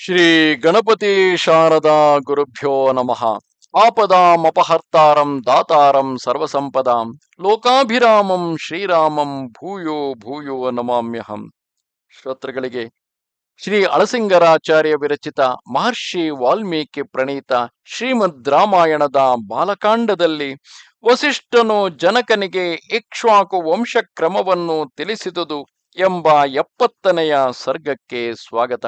ಶ್ರೀ ಗಣಪತಿ ಶಾರದಾ ಗುರುಭ್ಯೋ ನಮಃ. ಆಪದಾಮಪಹರ್ತಾರಂ ದಾತಾರಂ ಸರ್ವಸಂಪದಾಂ ಲೋಕಾಭಿರಾಮಂ ಶ್ರೀರಾಮಂ ಭೂಯೋ ಭೂಯೋ ನಮಾಮ್ಯಹಂ. ಶ್ರೋತೃಗಳಿಗೆ, ಶ್ರೀ ಅಳಸಿಂಗರಾಚಾರ್ಯ ವಿರಚಿತ ಮಹರ್ಷಿ ವಾಲ್ಮೀಕಿ ಪ್ರಣೀತ ಶ್ರೀಮದ್ ರಾಮಾಯಣದ ಬಾಲಕಾಂಡದಲ್ಲಿ ವಸಿಷ್ಠನು ಜನಕನಿಗೆ ಇಕ್ಷ್ವಾಕು ವಂಶ ಕ್ರಮವನ್ನು ತಿಳಿಸಿದುದು ಎಂಬ ಎಪ್ಪತ್ತನೆಯ ಸರ್ಗಕ್ಕೆ ಸ್ವಾಗತ.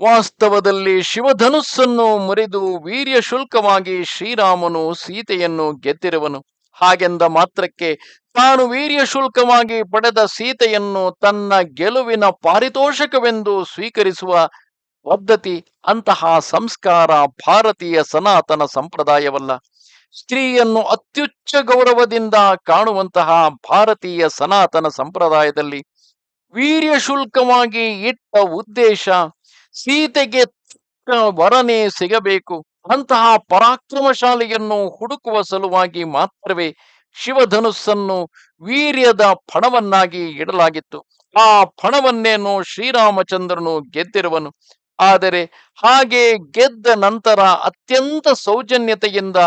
ವಾಸ್ತವದಲ್ಲಿ ಶಿವಧನುಸ್ಸನ್ನು ಮುರಿದು ವೀರ್ಯ ಶುಲ್ಕವಾಗಿ ಶ್ರೀರಾಮನು ಸೀತೆಯನ್ನು ಗೆದ್ದಿರುವನು. ಹಾಗೆಂದ ಮಾತ್ರಕ್ಕೆ ತಾನು ವೀರ್ಯ ಶುಲ್ಕವಾಗಿ ಪಡೆದ ಸೀತೆಯನ್ನು ತನ್ನ ಗೆಲುವಿನ ಪಾರಿತೋಷಕವೆಂದು ಸ್ವೀಕರಿಸುವ ಪದ್ಧತಿ ಅಂತಹ ಸಂಸ್ಕಾರ ಭಾರತೀಯ ಸನಾತನ ಸಂಪ್ರದಾಯವಲ್ಲ. ಸ್ತ್ರೀಯನ್ನು ಅತ್ಯುಚ್ಚ ಗೌರವದಿಂದ ಕಾಣುವಂತಹ ಭಾರತೀಯ ಸನಾತನ ಸಂಪ್ರದಾಯದಲ್ಲಿ ವೀರ್ಯ ಶುಲ್ಕವಾಗಿ ಇಟ್ಟ ಉದ್ದೇಶ ಸೀತೆಗೆ ವರನೇ ಸಿಗಬೇಕು. ಅಂತಹ ಪರಾಕ್ರಮಶಾಲಿಯನ್ನು ಹುಡುಕುವ ಸಲುವಾಗಿ ಮಾತ್ರವೇ ಶಿವಧನುಸ್ಸನ್ನು ವೀರ್ಯದ ಫಣವನ್ನಾಗಿ ಇಡಲಾಗಿತ್ತು. ಆ ಫಣವನ್ನೇನು ಶ್ರೀರಾಮಚಂದ್ರನು ಗೆದ್ದಿರುವನು. ಆದರೆ ಹಾಗೆ ಗೆದ್ದ ನಂತರ ಅತ್ಯಂತ ಸೌಜನ್ಯತೆಯಿಂದ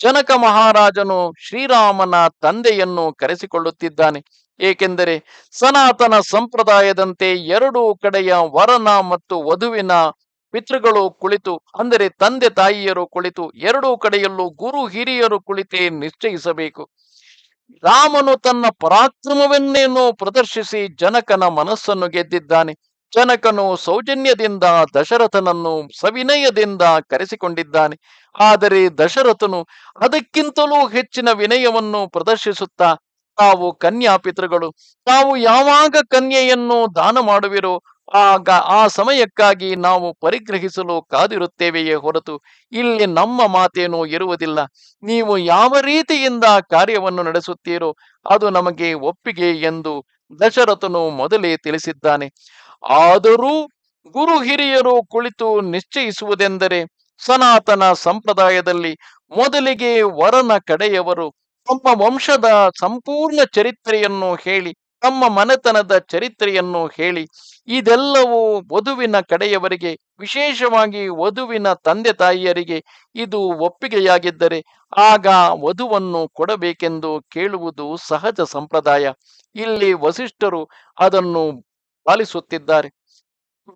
ಜನಕ ಮಹಾರಾಜನು ಶ್ರೀರಾಮನ ತಂದೆಯನ್ನು ಕರೆಸಿಕೊಳ್ಳುತ್ತಿದ್ದಾನೆ. ಏಕೆಂದರೆ ಸನಾತನ ಸಂಪ್ರದಾಯದಂತೆ ಎರಡೂ ಕಡೆಯ ವರನ ಮತ್ತು ವಧುವಿನ ಪಿತೃಗಳು ಕುಳಿತು, ಅಂದರೆ ತಂದೆ ತಾಯಿಯರು ಕುಳಿತು, ಎರಡೂ ಕಡೆಯಲ್ಲೂ ಗುರು ಹಿರಿಯರು ಕುಳಿತೇ ನಿಶ್ಚಯಿಸಬೇಕು. ರಾಮನು ತನ್ನ ಪರಾಕ್ರಮವನ್ನೇನೋ ಪ್ರದರ್ಶಿಸಿ ಜನಕನ ಮನಸ್ಸನ್ನು ಗೆದ್ದಿದ್ದಾನೆ. ಜನಕನು ಸೌಜನ್ಯದಿಂದ ದಶರಥನನ್ನು ಸವಿನಯದಿಂದ ಕರೆಸಿಕೊಂಡಿದ್ದಾನೆ. ಆದರೆ ದಶರಥನು ಅದಕ್ಕಿಂತಲೂ ಹೆಚ್ಚಿನ ವಿನಯವನ್ನು ಪ್ರದರ್ಶಿಸುತ್ತಾ ತಾವು ಕನ್ಯಾ ಪಿತೃಗಳು ತಾವು ಯಾವಾಗ ಕನ್ಯೆಯನ್ನು ದಾನ ಮಾಡುವಿರೋ ಆಗ ಆ ಸಮಯಕ್ಕಾಗಿ ನಾವು ಪರಿಗ್ರಹಿಸಲು ಕಾದಿರುತ್ತೇವೆಯೇ ಹೊರತು ಇಲ್ಲಿ ನಮ್ಮ ಮಾತೇನೂ ಇರುವುದಿಲ್ಲ. ನೀವು ಯಾವ ರೀತಿಯಿಂದ ಕಾರ್ಯವನ್ನು ನಡೆಸುತ್ತೀರೋ ಅದು ನಮಗೆ ಒಪ್ಪಿಗೆ ಎಂದು ದಶರಥನು ಮೊದಲೇ ತಿಳಿಸಿದ್ದಾನೆ. ಆದರೂ ಗುರು ಹಿರಿಯರು ಕುಳಿತು ನಿಶ್ಚಯಿಸುವುದೆಂದರೆ ಸನಾತನ ಸಂಪ್ರದಾಯದಲ್ಲಿ ಮೊದಲಿಗೆ ವರನ ಕಡೆಯವರು ತಮ್ಮ ವಂಶದ ಸಂಪೂರ್ಣ ಚರಿತ್ರೆಯನ್ನು ಹೇಳಿ, ತಮ್ಮ ಮನೆತನದ ಚರಿತ್ರೆಯನ್ನು ಹೇಳಿ, ಇದೆಲ್ಲವೂ ವಧುವಿನ ಕಡೆಯವರಿಗೆ, ವಿಶೇಷವಾಗಿ ವಧುವಿನ ತಂದೆ ತಾಯಿಯರಿಗೆ ಇದು ಒಪ್ಪಿಗೆಯಾಗಿದ್ದರೆ, ಆಗ ವಧುವನ್ನು ಕೊಡಬೇಕೆಂದು ಕೇಳುವುದು ಸಹಜ ಸಂಪ್ರದಾಯ. ಇಲ್ಲಿ ವಸಿಷ್ಠರು ಅದನ್ನು ಪಾಲಿಸುತ್ತಿದ್ದಾರೆ.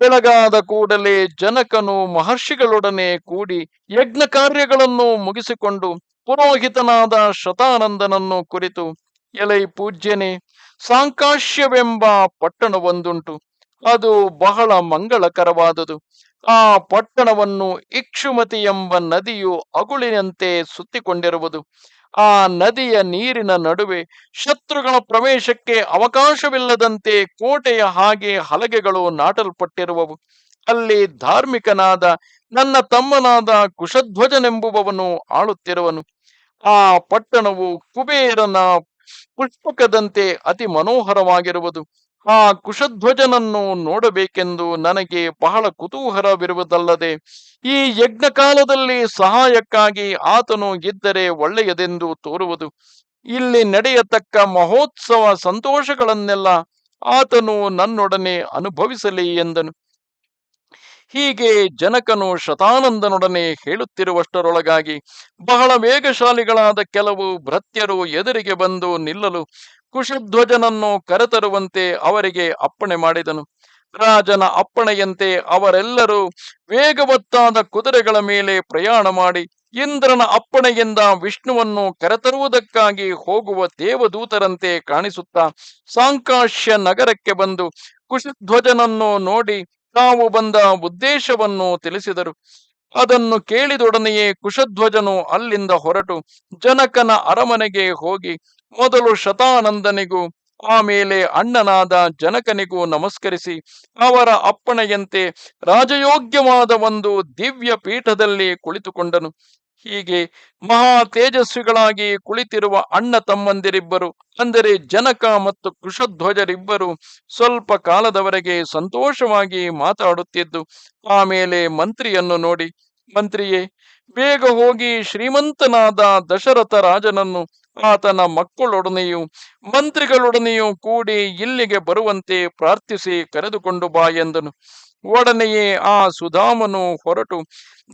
ಬೆಳಗಾದ ಕೂಡಲೇ ಜನಕನು ಮಹರ್ಷಿಗಳೊಡನೆ ಕೂಡಿ ಯಜ್ಞ ಕಾರ್ಯಗಳನ್ನು ಮುಗಿಸಿಕೊಂಡು ಪುರೋಹಿತನಾದ ಶತಾನಂದನನ್ನು ಕುರಿತು ಎಲೈ ಪೂಜ್ಯನೆ, ಸಾಂಕಾಶ್ಯವೆಂಬ ಪಟ್ಟಣವೊಂದುಂಟು. ಅದು ಬಹಳ ಮಂಗಳಕರವಾದುದು. ಆ ಪಟ್ಟಣವನ್ನು ಇಕ್ಷುಮತಿ ಎಂಬ ನದಿಯು ಅಗುಳಿನಂತೆ ಸುತ್ತಿಕೊಂಡಿರುವುದು. ಆ ನದಿಯ ನೀರಿನ ನಡುವೆ ಶತ್ರುಗಳ ಪ್ರವೇಶಕ್ಕೆ ಅವಕಾಶವಿಲ್ಲದಂತೆ ಕೋಟೆಯ ಹಾಗೆ ಹಲಗೆಗಳು ನಾಟಲ್ಪಟ್ಟಿರುವವು. ಅಲ್ಲಿ ಧಾರ್ಮಿಕನಾದ ನನ್ನ ತಮ್ಮನಾದ ಕುಶಧ್ವಜನೆಂಬುವವನು ಆಳುತ್ತಿರುವನು. ಆ ಪಟ್ಟಣವು ಕುಬೇರನ ಪುಷ್ಪಕದಂತೆ ಅತಿ ಮನೋಹರವಾಗಿರುವುದು. ಆ ಕುಶಧ್ವಜನನ್ನು ನೋಡಬೇಕೆಂದು ನನಗೆ ಬಹಳ ಕುತೂಹಲವಿರುವುದಲ್ಲದೆ, ಈ ಯಜ್ಞ ಕಾಲದಲ್ಲಿ ಸಹಾಯಕ್ಕಾಗಿ ಆತನು ಇದ್ದರೆ ಒಳ್ಳೆಯದೆಂದು ತೋರುವುದು. ಇಲ್ಲಿ ನಡೆಯತಕ್ಕ ಮಹೋತ್ಸವ ಸಂತೋಷಗಳನ್ನೆಲ್ಲ ಆತನು ನನ್ನೊಡನೆ ಅನುಭವಿಸಲಿ ಎಂದನು. ಹೀಗೆ ಜನಕನು ಶತಾನಂದನೊಡನೆ ಹೇಳುತ್ತಿರುವಷ್ಟರೊಳಗಾಗಿ ಬಹಳ ವೇಗಶಾಲಿಗಳಾದ ಕೆಲವು ಭ್ರತ್ಯರು ಎದುರಿಗೆ ಬಂದು ನಿಲ್ಲಲು ಕುಶಧ್ವಜನನ್ನು ಕರೆತರುವಂತೆ ಅವರಿಗೆ ಅಪ್ಪಣೆ ಮಾಡಿದನು. ರಾಜನ ಅಪ್ಪಣೆಯಂತೆ ಅವರೆಲ್ಲರೂ ವೇಗವತ್ತಾದ ಕುದುರೆಗಳ ಮೇಲೆ ಪ್ರಯಾಣ ಮಾಡಿ ಇಂದ್ರನ ಅಪ್ಪಣೆಯಿಂದ ವಿಷ್ಣುವನ್ನು ಕರೆತರುವುದಕ್ಕಾಗಿ ಹೋಗುವ ದೇವದೂತರಂತೆ ಕಾಣಿಸುತ್ತಾ ಸಾಂಕಾಶ್ಯ ನಗರಕ್ಕೆ ಬಂದು ಕುಶಧ್ವಜನನ್ನು ನೋಡಿ ತಾವು ಬಂದ ಉದ್ದೇಶವನ್ನು ತಿಳಿಸಿದರು. ಅದನ್ನು ಕೇಳಿದೊಡನೆಯೇ ಕುಶಧ್ವಜನು ಅಲ್ಲಿಂದ ಹೊರಟು ಜನಕನ ಅರಮನೆಗೆ ಹೋಗಿ ಮೊದಲು ಶತಾನಂದನಿಗೂ, ಆಮೇಲೆ ಅಣ್ಣನಾದ ಜನಕನಿಗೂ ನಮಸ್ಕರಿಸಿ, ಅವರ ಅಪ್ಪಣೆಯಂತೆ ರಾಜಯೋಗ್ಯವಾದ ಒಂದು ದಿವ್ಯ ಪೀಠದಲ್ಲಿ ಕುಳಿತುಕೊಂಡನು. ಹೀಗೆ ಮಹಾ ತೇಜಸ್ವಿಗಳಾಗಿ ಕುಳಿತಿರುವ ಅಣ್ಣ ತಮ್ಮಂದಿರಿಬ್ಬರು, ಅಂದರೆ ಜನಕ ಮತ್ತು ಕೃಷಧ್ವಜರಿಬ್ಬರು ಸ್ವಲ್ಪ ಕಾಲದವರೆಗೆ ಸಂತೋಷವಾಗಿ ಮಾತಾಡುತ್ತಿದ್ದು ಆಮೇಲೆ ಮಂತ್ರಿಯನ್ನು ನೋಡಿ, ಮಂತ್ರಿಯೇ, ಬೇಗ ಹೋಗಿ ಶ್ರೀಮಂತನಾದ ದಶರಥ ರಾಜನನ್ನು, ಆತನ ಮಕ್ಕಳೊಡನೆಯೂ ಮಂತ್ರಿಗಳೊಡನೆಯೂ ಕೂಡಿ ಇಲ್ಲಿಗೆ ಬರುವಂತೆ ಪ್ರಾರ್ಥಿಸಿ ಕರೆದುಕೊಂಡು ಬಾ ಎಂದನು. ಒಡನೆಯೇ ಆ ಸುಧಾಮನು ಹೊರಟು.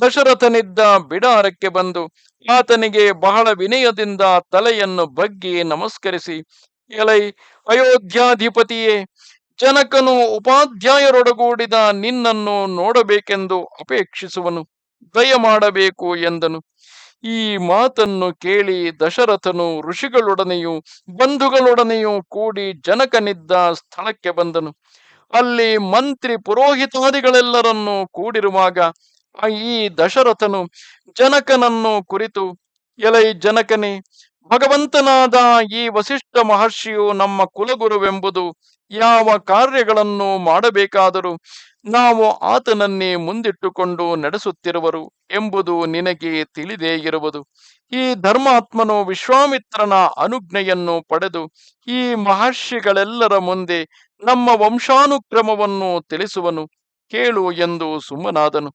ದಶರಥನಿದ್ದ ಬಿಡಾರಕ್ಕೆ ಬಂದು ಆತನಿಗೆ ಬಹಳ ವಿನಯದಿಂದ ತಲೆಯನ್ನು ಬಗ್ಗಿ ನಮಸ್ಕರಿಸಿ, ಎಲೈ ಅಯೋಧ್ಯಾಧಿಪತಿಯೇ, ಜನಕನು ಉಪಾಧ್ಯಾಯರೊಡಗೂಡಿದ ನಿನ್ನನ್ನು ನೋಡಬೇಕೆಂದು ಅಪೇಕ್ಷಿಸುವನು. ದಯ ಮಾಡಬೇಕು, ಎಂದನು. ಈ ಮಾತನ್ನು ಕೇಳಿ ದಶರಥನು ಋಷಿಗಳೊಡನೆಯೂ ಬಂಧುಗಳೊಡನೆಯೂ ಕೂಡಿ ಜನಕನಿದ್ದ ಸ್ಥಳಕ್ಕೆ ಬಂದನು. ಅಲ್ಲಿ ಮಂತ್ರಿ ಪುರೋಹಿತಾದಿಗಳೆಲ್ಲರನ್ನು ಕೂಡಿರುವಾಗ ಈ ದಶರಥನು ಜನಕನನ್ನು ಕುರಿತು, ಎಲೈ ಜನಕನೇ, ಭಗವಂತನಾದ ಈ ವಸಿಷ್ಠ ಮಹರ್ಷಿಯು ನಮ್ಮ ಕುಲಗುರುವೆಂಬುದು ಯಾವ ಕಾರ್ಯಗಳನ್ನು ಮಾಡಬೇಕಾದರೂ ನಾವು ಆತನನ್ನೇ ಮುಂದಿಟ್ಟುಕೊಂಡು ನಡೆಸುತ್ತಿರುವರು ಎಂಬುದು ನಿನಗೆ ತಿಳಿದೇ ಇರುವುದು. ಈ ಧರ್ಮಾತ್ಮನು ವಿಶ್ವಾಮಿತ್ರನ ಅನುಜ್ಞೆಯನ್ನು ಪಡೆದು ಈ ಮಹರ್ಷಿಗಳೆಲ್ಲರ ಮುಂದೆ ನಮ್ಮ ವಂಶಾನುಕ್ರಮವನ್ನು ತಿಳಿಸುವನು, ಕೇಳು ಎಂದು ಸುಮ್ಮನಾದನು.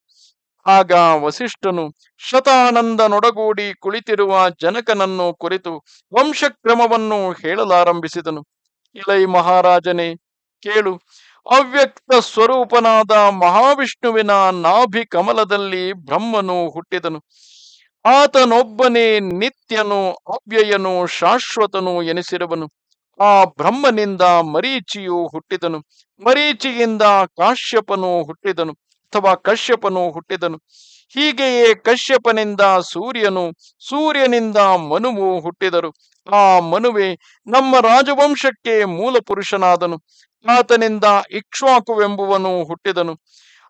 ಆಗ ವಸಿಷ್ಠನು ಶತಾನಂದನೊಡಗೂಡಿ ಕುಳಿತಿರುವ ಜನಕನನ್ನು ಕುರಿತು ವಂಶಕ್ರಮವನ್ನು ಹೇಳಲಾರಂಭಿಸಿದನು. ಇಲೈ ಮಹಾರಾಜನೇ, ಕೇಳು, ಅವ್ಯಕ್ತ ಸ್ವರೂಪನಾದ ಮಹಾವಿಷ್ಣುವಿನ ನಾಭಿ ಕಮಲದಲ್ಲಿ ಬ್ರಹ್ಮನು ಹುಟ್ಟಿದನು. ಆತನೊಬ್ಬನೇ ನಿತ್ಯನು ಅವ್ಯಯನು ಶಾಶ್ವತನು ಎನಿಸಿರುವನು ಆ ಬ್ರಹ್ಮನಿಂದ ಮರೀಚಿಯು ಹುಟ್ಟಿದನು. ಮರೀಚಿಯಿಂದ ಕಾಶ್ಯಪನು ಹುಟ್ಟಿದನು ಅಥವಾ ಕಶ್ಯಪನು ಹುಟ್ಟಿದನು. ಹೀಗೆಯೇ ಕಶ್ಯಪನಿಂದ ಸೂರ್ಯನು, ಸೂರ್ಯನಿಂದ ಮನುವು ಹುಟ್ಟಿದರು. ಆ ಮನುವೆ ನಮ್ಮ ರಾಜವಂಶಕ್ಕೆ ಮೂಲ ಪುರುಷನಾದನು ಆತನಿಂದ ಇಕ್ಷ್ವಾಕುವೆಂಬುವನು ಹುಟ್ಟಿದನು.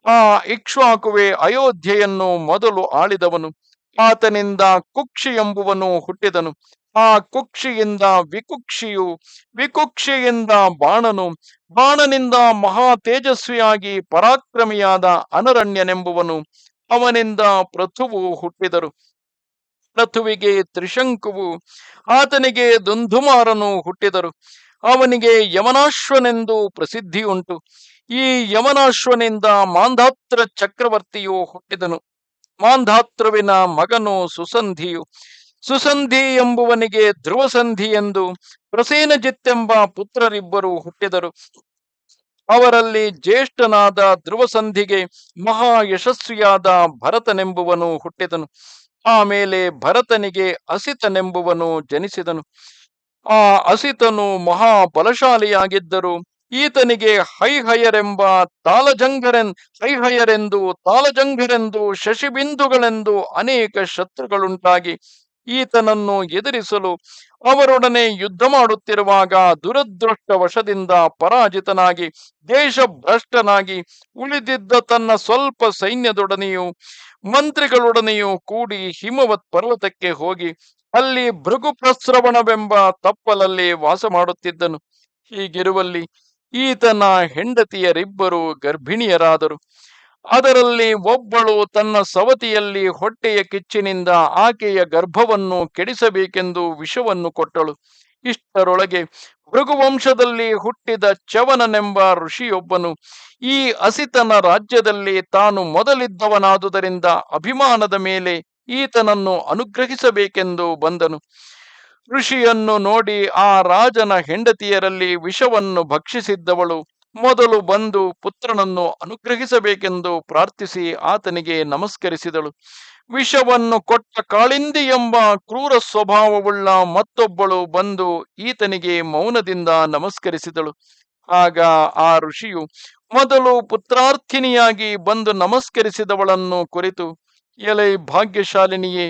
ಆ ಇಕ್ಷ್ವಾಕುವೆ ಅಯೋಧ್ಯೆಯನ್ನು ಮೊದಲು ಆಳಿದವನು. ಆತನಿಂದ ಕುಕ್ಷಿ ಎಂಬುವನು ಹುಟ್ಟಿದನು. ಆ ಕುಕ್ಷಿಯಿಂದ ವಿಕುಕ್ಷಿಯು ವಿಕುಕ್ಷಿಯಿಂದ ಬಾಣನು. ಬಾಣನಿಂದ ಮಹಾ ತೇಜಸ್ವಿಯಾಗಿ ಪರಾಕ್ರಮಿಯಾದ ಅನರಣ್ಯನೆಂಬುವನು. ಅವನಿಂದ ಪೃಥುವು ಹುಟ್ಟಿದರು. ಪೃಥುವಿಗೆ ತ್ರಿಶಂಕುವು, ಆತನಿಗೆ ದುಂಧುಮಾರನು ಹುಟ್ಟಿದರು. ಅವನಿಗೆ ಯಮನಾಶ್ವನೆಂದು ಪ್ರಸಿದ್ಧಿಯುಂಟು. ಈ ಯಮನಾಶ್ವನಿಂದ ಮಾಂಧಾತ್ರ ಚಕ್ರವರ್ತಿಯು ಹುಟ್ಟಿದನು. ಮಾಂಧಾತೃವಿನ ಮಗನು ಸುಸಂಧಿಯು. ಸುಸಂಧಿ ಎಂಬುವನಿಗೆ ಧ್ರುವಸಂಧಿ ಎಂದು ಪ್ರಸೇನಜಿತ್ತೆಂಬ ಪುತ್ರರಿಬ್ಬರು ಹುಟ್ಟಿದರು. ಅವರಲ್ಲಿ ಜ್ಯೇಷ್ಠನಾದ ಧ್ರುವಸಂಧಿಗೆ ಮಹಾ ಯಶಸ್ವಿಯಾದ ಭರತನೆಂಬುವನು ಹುಟ್ಟಿದನು. ಆಮೇಲೆ ಭರತನಿಗೆ ಅಸಿತನೆಂಬುವನು ಜನಿಸಿದನು. ಆ ಅಸಿತನು ಮಹಾ ಬಲಶಾಲಿಯಾಗಿದ್ದರು ಈತನಿಗೆ ಹೈಹಯರೆಂಬ ತಾಲಜಂಘರೆನ್ ಹೈಹಯರೆಂದು ತಾಲಜಂಘರೆಂದು ಶಶಿಬಿಂದುಗಳೆಂದು ಅನೇಕ ಶತ್ರುಗಳುಂಟಾಗಿ ಈತನನ್ನು ಎದುರಿಸಲು ಅವರೊಡನೆ ಯುದ್ಧ ಮಾಡುತ್ತಿರುವಾಗ ದುರದೃಷ್ಟ ವಶದಿಂದ ಪರಾಜಿತನಾಗಿ ದೇಶಭ್ರಷ್ಟನಾಗಿ ಉಳಿದಿದ್ದ ತನ್ನ ಸ್ವಲ್ಪ ಸೈನ್ಯದೊಡನೆಯೂ ಮಂತ್ರಿಗಳೊಡನೆಯೂ ಕೂಡಿ ಹಿಮವತ್ ಪರ್ವತಕ್ಕೆ ಹೋಗಿ ಅಲ್ಲಿ ಭೃಗುಪ್ರಸ್ರವಣವೆಂಬ ತಪ್ಪಲಲ್ಲಿ ವಾಸ ಮಾಡುತ್ತಿದ್ದನು. ಹೀಗಿರುವಲ್ಲಿ ಈತನ ಹೆಂಡತಿಯರಿಬ್ಬರು ಗರ್ಭಿಣಿಯರಾದರು. ಅದರಲ್ಲಿ ಒಬ್ಬಳು ತನ್ನ ಸವತಿಯಲ್ಲಿ ಹೊಟ್ಟೆಯ ಕಿಚ್ಚಿನಿಂದ ಆಕೆಯ ಗರ್ಭವನ್ನು ಕೆಡಿಸಬೇಕೆಂದು ವಿಷವನ್ನು ಕೊಟ್ಟಳು. ಇಷ್ಟರೊಳಗೆ ಭೃಗುವಂಶದಲ್ಲಿ ಹುಟ್ಟಿದ ಚವನನೆಂಬ ಋಷಿಯೊಬ್ಬನು ಈ ಅಸಿತನ ರಾಜ್ಯದಲ್ಲಿ ತಾನು ಮೊದಲಿದ್ದವನಾದುದರಿಂದ ಅಭಿಮಾನದ ಮೇಲೆ ಈತನನ್ನು ಅನುಗ್ರಹಿಸಬೇಕೆಂದು ಬಂದನು. ಋಷಿಯನ್ನು ನೋಡಿ ಆ ರಾಜನ ಹೆಂಡತಿಯರಲ್ಲಿ ವಿಷವನ್ನು ಭಕ್ಷಿಸಿದ್ದವಳು ಮೊದಲು ಬಂದು ಪುತ್ರನನ್ನು ಅನುಗ್ರಹಿಸಬೇಕೆಂದು ಪ್ರಾರ್ಥಿಸಿ ಆತನಿಗೆ ನಮಸ್ಕರಿಸಿದಳು. ವಿಷವನ್ನು ಕೊಟ್ಟ ಕಾಳಿಂದಿ ಎಂಬ ಕ್ರೂರ ಸ್ವಭಾವವುಳ್ಳ ಮತ್ತೊಬ್ಬಳು ಬಂದು ಈತನಿಗೆ ಮೌನದಿಂದ ನಮಸ್ಕರಿಸಿದಳು. ಆಗ ಆ ಋಷಿಯು ಮೊದಲು ಪುತ್ರಾರ್ಥಿನಿಯಾಗಿ ಬಂದು ನಮಸ್ಕರಿಸಿದವಳನ್ನು ಕುರಿತು, ಎಲೈ ಭಾಗ್ಯಶಾಲಿನಿಯೇ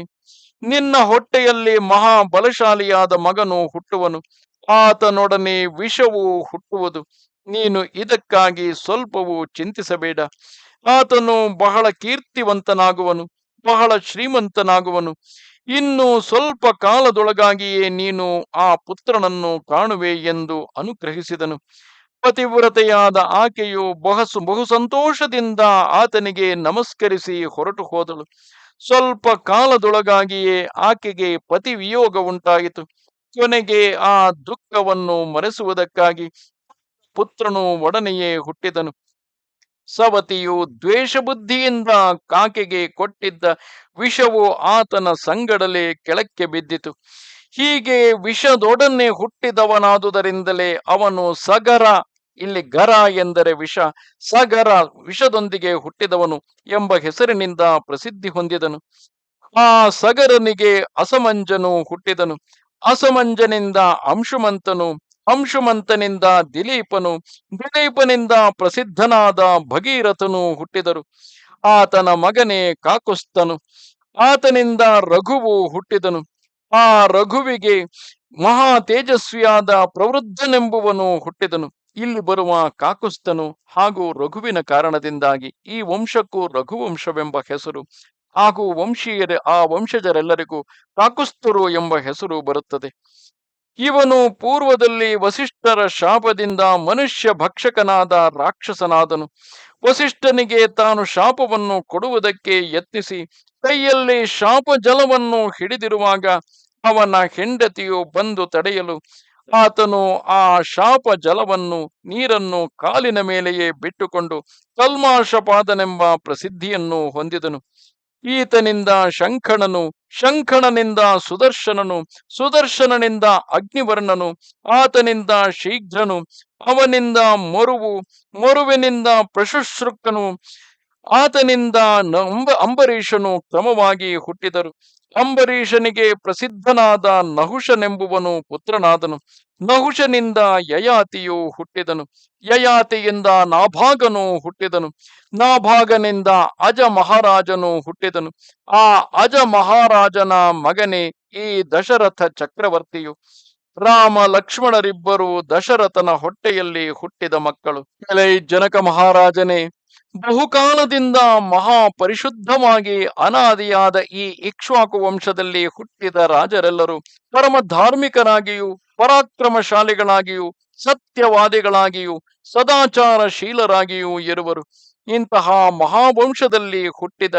ನಿನ್ನ ಹೊಟ್ಟೆಯಲ್ಲಿ ಮಹಾ ಬಲಶಾಲಿಯಾದ ಮಗನು ಹುಟ್ಟುವನು. ಆತನೊಡನೆ ವಿಷವು ಹುಟ್ಟುವುದು. ನೀನು ಇದಕ್ಕಾಗಿ ಸ್ವಲ್ಪವೂ ಚಿಂತಿಸಬೇಡ. ಆತನು ಬಹಳ ಕೀರ್ತಿವಂತನಾಗುವನು, ಬಹಳ ಶ್ರೀಮಂತನಾಗುವನು. ಇನ್ನು ಸ್ವಲ್ಪ ಕಾಲದೊಳಗಾಗಿಯೇ ನೀನು ಆ ಪುತ್ರನನ್ನು ಕಾಣುವೆ ಎಂದು ಅನುಗ್ರಹಿಸಿದನು. ಪತಿವ್ರತೆಯಾದ ಆಕೆಯು ಬಹಸು ಬಹು ಸಂತೋಷದಿಂದ ಆತನಿಗೆ ನಮಸ್ಕರಿಸಿ ಹೊರಟು ಹೋದಳು ಸ್ವಲ್ಪ ಕಾಲದೊಳಗಾಗಿಯೇ ಆಕೆಗೆ ಪತಿ ವಿಯೋಗ ಉಂಟಾಯಿತು. ಕೊನೆಗೆ ಆ ದುಃಖವನ್ನು ಮರೆಸುವುದಕ್ಕಾಗಿ ಪುತ್ರನು ಒಡನೆಯೇ ಹುಟ್ಟಿದನು. ಸವತಿಯು ದ್ವೇಷ ಬುದ್ಧಿಯಿಂದ ಕಾಕೆಗೆ ಕೊಟ್ಟಿದ್ದ ವಿಷವು ಆತನ ಸಂಗಡಲೇ ಕೆಳಕ್ಕೆ ಬಿದ್ದಿತು. ಹೀಗೆ ವಿಷದೊಡನೆ ಹುಟ್ಟಿದವನಾದುದರಿಂದಲೇ ಅವನು ಸಗರ ಇಲ್ಲಿ ಗರ ಎಂದರೆ ವಿಷ, ಸಗರ ವಿಷದೊಂದಿಗೆ ಹುಟ್ಟಿದವನು ಎಂಬ ಹೆಸರಿನಿಂದ ಪ್ರಸಿದ್ಧಿ ಹೊಂದಿದನು. ಆ ಸಗರನಿಗೆ ಅಸಮಂಜನು ಹುಟ್ಟಿದನು. ಅಸಮಂಜನಿಂದ ಅಂಶುಮಂತನು ಅಂಶುಮಂತನಿಂದ ದಿಲೀಪನು, ದಿಲೀಪನಿಂದ ಪ್ರಸಿದ್ಧನಾದ ಭಗೀರಥನು ಹುಟ್ಟಿದರು. ಆತನ ಮಗನೇ ಕಾಕುಸ್ತನು. ಆತನಿಂದ ರಘುವು ಹುಟ್ಟಿದನು. ಆ ರಘುವಿಗೆ ಮಹಾ ತೇಜಸ್ವಿಯಾದ ಪ್ರವೃದ್ಧನೆಂಬುವನು ಹುಟ್ಟಿದನು. ಇಲ್ಲಿ ಬರುವ ಕಾಕುಸ್ತನು ಹಾಗೂ ರಘುವಿನ ಕಾರಣದಿಂದಾಗಿ ಈ ವಂಶಕ್ಕೂ ರಘುವಂಶವೆಂಬ ಹೆಸರು. ಹಾಗೂ ವಂಶೀಯರ, ಆ ವಂಶಜರೆಲ್ಲರಿಗೂ ಕಾಕುಸ್ತರು ಎಂಬ ಹೆಸರು ಬರುತ್ತದೆ. ಇವನು ಪೂರ್ವದಲ್ಲಿ ವಸಿಷ್ಠರ ಶಾಪದಿಂದ ಮನುಷ್ಯ ಭಕ್ಷಕನಾದ ರಾಕ್ಷಸನಾದನು. ವಸಿಷ್ಠನಿಗೆ ತಾನು ಶಾಪವನ್ನು ಕೊಡುವುದಕ್ಕೆ ಯತ್ನಿಸಿ, ಕೈಯಲ್ಲಿ ಶಾಪ ಜಲವನ್ನು ಹಿಡಿದಿರುವಾಗ ಅವನ ಹೆಂಡತಿಯು ಬಂದು ತಡೆಯಲು ಆತನು ಆ ಶಾಪ ಜಲವನ್ನು, ನೀರನ್ನು ಕಾಲಿನ ಮೇಲೆಯೇ ಬಿಟ್ಟುಕೊಂಡು ಕಲ್ಮಾಶಪಾದನೆಂಬ ಪ್ರಸಿದ್ಧಿಯನ್ನು ಹೊಂದಿದನು. ಈತನಿಂದ ಶಂಖಣನು ಶಂಖಣನಿಂದ ಸುದರ್ಶನನು, ಸುದರ್ಶನನಿಂದ ಅಗ್ನಿವರ್ಣನು, ಆತನಿಂದ ಶೀಘ್ರನು, ಅವನಿಂದ ಮರುವು, ಮರುವಿನಿಂದ ಪ್ರಶುಶ್ರುಕನು ಆತನಿಂದ ನಂಬ ಅಂಬರೀಷನು ಕ್ರಮವಾಗಿ ಹುಟ್ಟಿದರು. ಅಂಬರೀಷನಿಗೆ ಪ್ರಸಿದ್ಧನಾದ ನಹುಷನೆಂಬುವನು ಪುತ್ರನಾದನು. ನಹುಷನಿಂದ ಯಯಾತಿಯು ಹುಟ್ಟಿದನು. ಯಯಾತಿಯಿಂದ ನಾಭಾಗನು ಹುಟ್ಟಿದನು. ನಾಭಾಗನಿಂದ ಅಜ ಮಹಾರಾಜನು ಹುಟ್ಟಿದನು. ಆ ಅಜ ಮಹಾರಾಜನ ಮಗನೇ ಈ ದಶರಥ ಚಕ್ರವರ್ತಿಯು. ರಾಮ ಲಕ್ಷ್ಮಣರಿಬ್ಬರು ದಶರಥನ ಹೊಟ್ಟೆಯಲ್ಲಿ ಹುಟ್ಟಿದ ಮಕ್ಕಳು. ಎಲೈ ಜನಕ ಮಹಾರಾಜನೇ ಬಹುಕಾಲದಿಂದ ಮಹಾ ಪರಿಶುದ್ಧವಾಗಿ ಅನಾದಿಯಾದ ಈ ಇಕ್ಷ್ವಾಕು ವಂಶದಲ್ಲಿ ಹುಟ್ಟಿದ ರಾಜರೆಲ್ಲರೂ ಪರಮ ಧಾರ್ಮಿಕರಾಗಿಯೂ, ಪರಾಕ್ರಮಶಾಲಿಗಳಾಗಿಯೂ, ಸತ್ಯವಾದಿಗಳಾಗಿಯೂ, ಸದಾಚಾರಶೀಲರಾಗಿಯೂ ಇರುವರು. ಇಂತಹ ಮಹಾವಂಶದಲ್ಲಿ ಹುಟ್ಟಿದ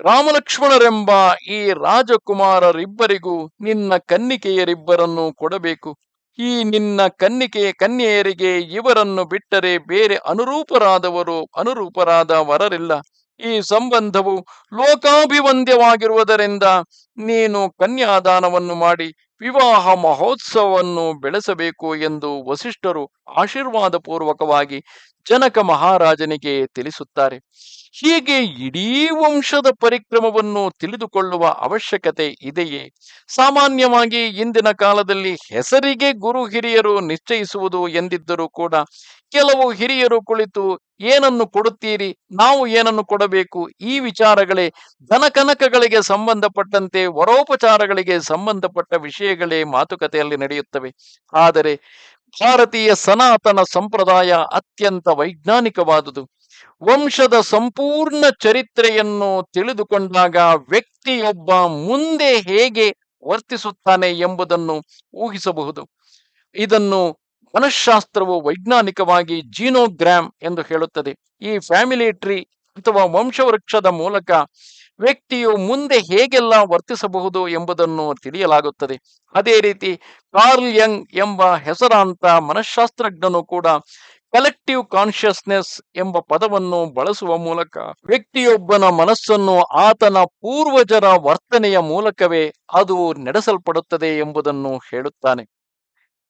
ರಾಮಲಕ್ಷ್ಮಣರೆಂಬ ಈ ರಾಜಕುಮಾರರಿಬ್ಬರಿಗೂ ನಿನ್ನ ಕನ್ನಿಕೆಯರಿಬ್ಬರನ್ನು ಕೊಡಬೇಕು. ಈ ನಿನ್ನ ಕನ್ನಿಕೆ ಕನ್ಯೆಯರಿಗೆ ಇವರನ್ನು ಬಿಟ್ಟರೆ ಬೇರೆ ಅನುರೂಪರಾದವರು ಅನುರೂಪರಾದ ವರರಿಲ್ಲ ಈ ಸಂಬಂಧವು ಲೋಕಾಭಿವಂದ್ಯವಾಗಿರುವುದರಿಂದ ನೀನು ಕನ್ಯಾದಾನವನ್ನು ಮಾಡಿ ವಿವಾಹ ಮಹೋತ್ಸವವನ್ನು ಬೆಳೆಸಬೇಕು ಎಂದು ವಸಿಷ್ಠರು ಆಶೀರ್ವಾದ ಪೂರ್ವಕವಾಗಿ ಜನಕ ಮಹಾರಾಜನಿಗೆ ತಿಳಿಸುತ್ತಾರೆ. ಹೀಗೆ ಇಡೀ ವಂಶದ ಪರಿಕ್ರಮವನ್ನು ತಿಳಿದುಕೊಳ್ಳುವ ಅವಶ್ಯಕತೆ ಇದೆಯೇ? ಸಾಮಾನ್ಯವಾಗಿ ಇಂದಿನ ಕಾಲದಲ್ಲಿ ಹೆಸರಿಗೆ ಗುರು ಹಿರಿಯರು ನಿಶ್ಚಯಿಸುವುದು ಎಂದಿದ್ದರೂ ಕೂಡ ಕೆಲವು ಹಿರಿಯರು ಕುಳಿತು, ಏನನ್ನು ಕೊಡುತ್ತೀರಿ? ನಾವು ಏನನ್ನು ಕೊಡಬೇಕು? ಈ ವಿಚಾರಗಳೇ ಧನಕನಕಗಳಿಗೆ ಸಂಬಂಧಪಟ್ಟಂತೆ ವರೋಪಚಾರಗಳಿಗೆ ಸಂಬಂಧಪಟ್ಟ ವಿಷಯಗಳೇ ಮಾತುಕತೆಯಲ್ಲಿ ನಡೆಯುತ್ತವೆ. ಆದರೆ ಭಾರತೀಯ ಸನಾತನ ಸಂಪ್ರದಾಯ ಅತ್ಯಂತ ವೈಜ್ಞಾನಿಕವಾದುದು. ವಂಶದ ಸಂಪೂರ್ಣ ಚರಿತ್ರೆಯನ್ನು ತಿಳಿದುಕೊಂಡಾಗ ವ್ಯಕ್ತಿಯೊಬ್ಬ ಮುಂದೆ ಹೇಗೆ ವರ್ತಿಸುತ್ತಾನೆ ಎಂಬುದನ್ನು ಊಹಿಸಬಹುದು. ಇದನ್ನು ಮನಃಶಾಸ್ತ್ರವು ವೈಜ್ಞಾನಿಕವಾಗಿ ಜೀನೋಗ್ರಾಮ್ ಎಂದು ಹೇಳುತ್ತದೆ. ಈ ಫ್ಯಾಮಿಲಿ ಟ್ರೀ ಅಥವಾ ವಂಶವೃಕ್ಷದ ಮೂಲಕ ವ್ಯಕ್ತಿಯು ಮುಂದೆ ಹೇಗೆಲ್ಲ ವರ್ತಿಸಬಹುದು ಎಂಬುದನ್ನು ತಿಳಿಯಲಾಗುತ್ತದೆ. ಅದೇ ರೀತಿ ಕಾರ್ಲ್ ಯಂಗ್ ಎಂಬ ಹೆಸರಾಂತ ಮನಃಶಾಸ್ತ್ರಜ್ಞನು ಕೂಡ ಕಲೆಕ್ಟಿವ್ ಕಾನ್ಶಿಯಸ್ನೆಸ್ ಎಂಬ ಪದವನ್ನು ಬಳಸುವ ಮೂಲಕ ವ್ಯಕ್ತಿಯೊಬ್ಬನ ಮನಸ್ಸನ್ನು ಆತನ ಪೂರ್ವಜರ ವರ್ತನೆಯ ಮೂಲಕವೇ ಅದು ನಡೆಸಲ್ಪಡುತ್ತದೆ ಎಂಬುದನ್ನು ಹೇಳುತ್ತಾನೆ.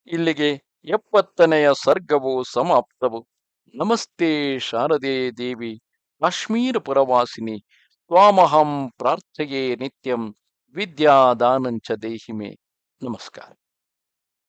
ಇಲ್ಲಿಗೆ ಎಪ್ಪತ್ತನೆಯ ಸರ್ಗವು ಸಮಾಪ್ತವು. ನಮಸ್ತೆ ಶಾರದೆ ದೇವಿ, ಕಾಶ್ಮೀರ ಪುರವಾಸಿನಿ, ತ್ವಾಮಹಂ ಪ್ರಾರ್ಥೆಯೇ ನಿತ್ಯಂ, ವಿದ್ಯಾದಾನಂಚ ದೇಹಿಮೆ. ನಮಸ್ಕಾರ.